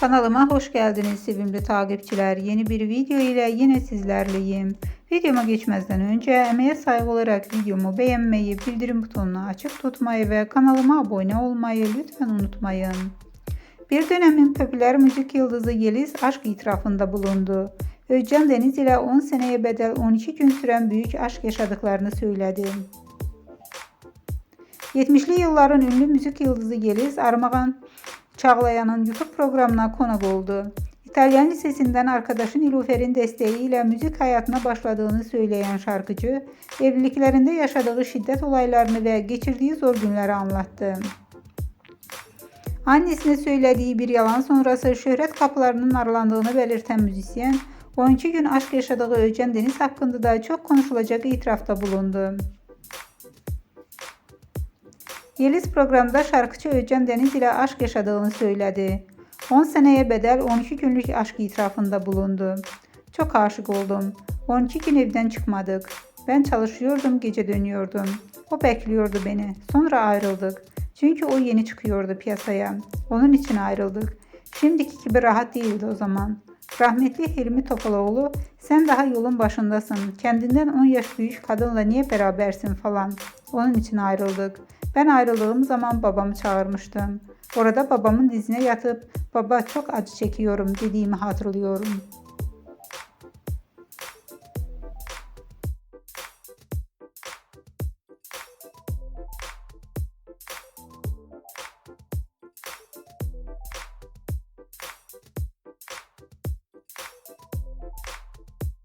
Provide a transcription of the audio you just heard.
Kanalıma hoş geldiniz sevimli takipçiler. Yeni bir video ile yine sizlerleyim. Videoma geçmezden önce emeğe saygı olarak videomu beğenmeyi, bildirim butonunu açık tutmayı ve kanalıma abone olmayı lütfen unutmayın. Bir dönemin popüler müzik yıldızı Yeliz aşk itirafında bulundu. Özcan Deniz ile 10 seneye bedel 12 gün süren büyük aşk yaşadıklarını söyledi. 70'li yılların ünlü müzik yıldızı Yeliz Armağan Çağlayan'ın YouTube programına konuk oldu. İtalyan lisesinden arkadaşı Nilüfer'in desteğiyle müzik hayatına başladığını söyleyen şarkıcı, evliliklerinde yaşadığı şiddet olaylarını ve geçirdiği zor günleri anlattı. Annesine söylediği bir yalan sonrası şöhret kapılarının aralandığını belirten müzisyen, 12 gün aşk yaşadığı Özcan Deniz hakkında da çok konuşulacak itirafta bulundu. Yeliz programda şarkıcı Özcan Deniz ile aşk yaşadığını söyledi. 10 seneye bedel 12 günlük aşk itirafında bulundu. Çok aşık oldum. 12 gün evden çıkmadık. Ben çalışıyordum, gece dönüyordum. O bekliyordu beni. Sonra ayrıldık. Çünkü o yeni çıkıyordu piyasaya. Onun için ayrıldık. Şimdiki gibi rahat değildi o zaman. Rahmetli Hilmi Topaloğlu, sen daha yolun başındasın. Kendinden 10 yaş büyük kadınla niye berabersin falan. Onun için ayrıldık. Ben ayrıldığım zaman babamı çağırmıştım. Orada babamın dizine yatıp baba çok acı çekiyorum dediğimi hatırlıyorum.